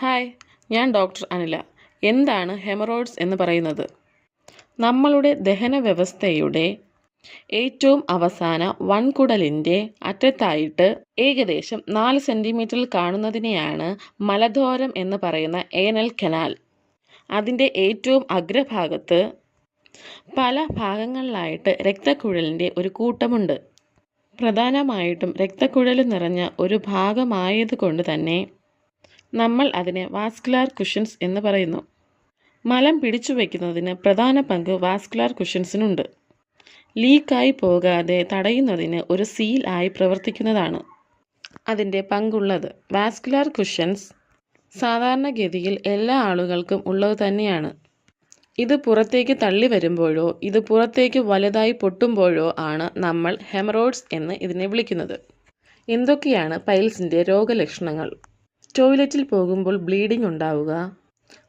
Hi ഞാൻ doctor Anila. എന്താണ് haemorrhoids എന്ന് പറയുന്നത്? നമ്മളുടെ ദഹന വ്യവസ്ഥയുടെ ഏറ്റവും അവസാന വൻകുടലിന്റെ അറ്റത്തായിട്ട് ഏകദേശം നാല് സെന്റിമീറ്ററിൽ കാണുന്നതിനെയാണ് മലധോരം എന്ന് പറയുന്ന ഏനൽ കനാൽ. അതിന്റെ ഏറ്റവും അഗ്രഭാഗത്ത് പല ഭാഗങ്ങളിലായിട്ട് രക്തക്കുഴലിന്റെ ഒരു കൂട്ടമുണ്ട്. പ്രധാനമായിട്ടും രക്തക്കുഴൽ നിറഞ്ഞ ഒരു ഭാഗമായതുകൊണ്ട് തന്നെ നമ്മൾ അതിനെ വാസ്കുലാർ കുഷൻസ് എന്ന് പറയുന്നു. മലം പിടിച്ചു വയ്ക്കുന്നതിന് പ്രധാന പങ്ക് വാസ്കുലാർ കുഷൻസിനുണ്ട് ലീക്കായി പോകാതെ തടയുന്നതിന് ഒരു സീൽ ആയി പ്രവർത്തിക്കുന്നതാണ് അതിന്റെ പങ്കുള്ളത്. വാസ്കുലാർ കുഷൻസ് സാധാരണഗതിയിൽ എല്ലാ ആളുകൾക്കും ഉള്ളത് തന്നെയാണ്. ഇത് പുറത്തേക്ക് തള്ളി വരുമ്പോഴോ ഇത് പുറത്തേക്ക് വലുതായി പൊട്ടുമ്പോഴോ ആണ് നമ്മൾ ഹെമറോയിഡ്സ് എന്ന് ഇതിനെ വിളിക്കുന്നത്. എന്തൊക്കെയാണ് പൈൽസിന്റെ രോഗലക്ഷണങ്ങൾ? ടോയ്ലറ്റിൽ പോകുമ്പോൾ ബ്ലീഡിംഗ് ഉണ്ടാവുക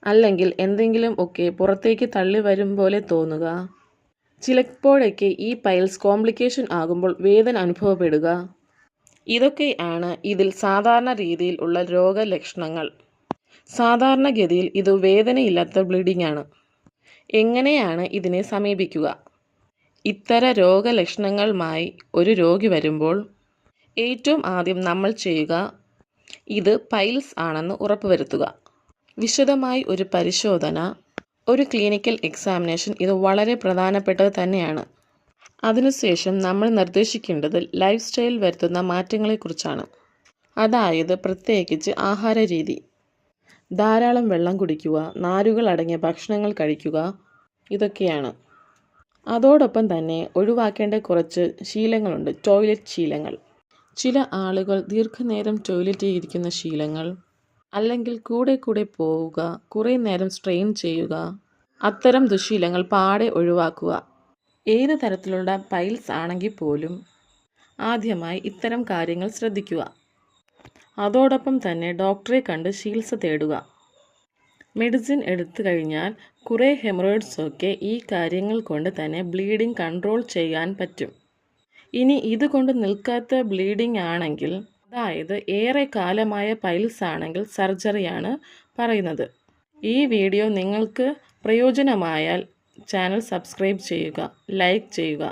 അല്ലെങ്കിൽ എന്തെങ്കിലും ഒക്കെ പുറത്തേക്ക് തള്ളി വരും പോലെ തോന്നുക. ചിലപ്പോഴൊക്കെ ഈ പൈൽസ് കോംപ്ലിക്കേഷൻ ആകുമ്പോൾ വേദന അനുഭവപ്പെടുക. ഇതൊക്കെയാണ് ഇതിൽ സാധാരണ രീതിയിൽ ഉള്ള രോഗലക്ഷണങ്ങൾ. സാധാരണഗതിയിൽ ഇത് വേദനയില്ലാത്ത ബ്ലീഡിംഗ് ആണ്. എങ്ങനെയാണ് ഇതിനെ സമീപിക്കുക? ഇത്തര രോഗലക്ഷണങ്ങളുമായി ഒരു രോഗി വരുമ്പോൾ ഏറ്റവും ആദ്യം നമ്മൾ ചെയ്യുക ഇത് പൈൽസ് ആണെന്ന് ഉറപ്പുവരുത്തുക. വിശദമായി ഒരു പരിശോധന ഒരു ക്ലിനിക്കൽ എക്സാമിനേഷൻ ഇത് വളരെ പ്രധാനപ്പെട്ടത് തന്നെയാണ്. അതിനുശേഷം നമ്മൾ നിർദ്ദേശിക്കേണ്ടത് ലൈഫ് സ്റ്റൈൽ വരുത്തുന്ന മാറ്റങ്ങളെക്കുറിച്ചാണ്. അതായത് പ്രത്യേകിച്ച് ആഹാര രീതി ധാരാളം വെള്ളം കുടിക്കുക നാരുകൾ അടങ്ങിയ ഭക്ഷണങ്ങൾ കഴിക്കുക ഇതൊക്കെയാണ്. അതോടൊപ്പം തന്നെ ഒഴിവാക്കേണ്ട കുറച്ച് ശീലങ്ങളുണ്ട് ടോയ്ലറ്റ് ശീലങ്ങൾ. ചില ആളുകൾ ദീർഘനേരം ടോയ്ലറ്റിൽ ഇരിക്കുന്ന ശീലങ്ങൾ അല്ലെങ്കിൽ കൂടെ കൂടെ പോവുക കുറേ നേരം സ്ട്രെയിൻ ചെയ്യുക അത്തരം ദുശീലങ്ങൾ പാടെ ഒഴിവാക്കുക. ഏത് തരത്തിലുള്ള പൈൽസ് ആണെങ്കിൽ പോലും ആദ്യമായി ഇത്തരം കാര്യങ്ങൾ ശ്രദ്ധിക്കുക. അതോടൊപ്പം തന്നെ ഡോക്ടറെ കണ്ട് ചികിത്സ തേടുക. മെഡിസിൻ എടുത്തു കഴിഞ്ഞാൽ കുറേ ഹെമറോയിഡ്സൊക്കെ ഈ കാര്യങ്ങൾ കൊണ്ട് തന്നെ ബ്ലീഡിംഗ് കൺട്രോൾ ചെയ്യാൻ പറ്റും. ഇനി ഇതുകൊണ്ട് നിൽക്കാത്ത ബ്ലീഡിംഗ് ആണെങ്കിൽ അതായത് ഏറെ കാലമായ പൈൽസ് ആണെങ്കിൽ സർജറിയാണ് പറയുന്നത്. ഈ വീഡിയോ നിങ്ങൾക്ക് പ്രയോജനമായാൽ ചാനൽ സബ്സ്ക്രൈബ് ചെയ്യുക ലൈക്ക് ചെയ്യുക.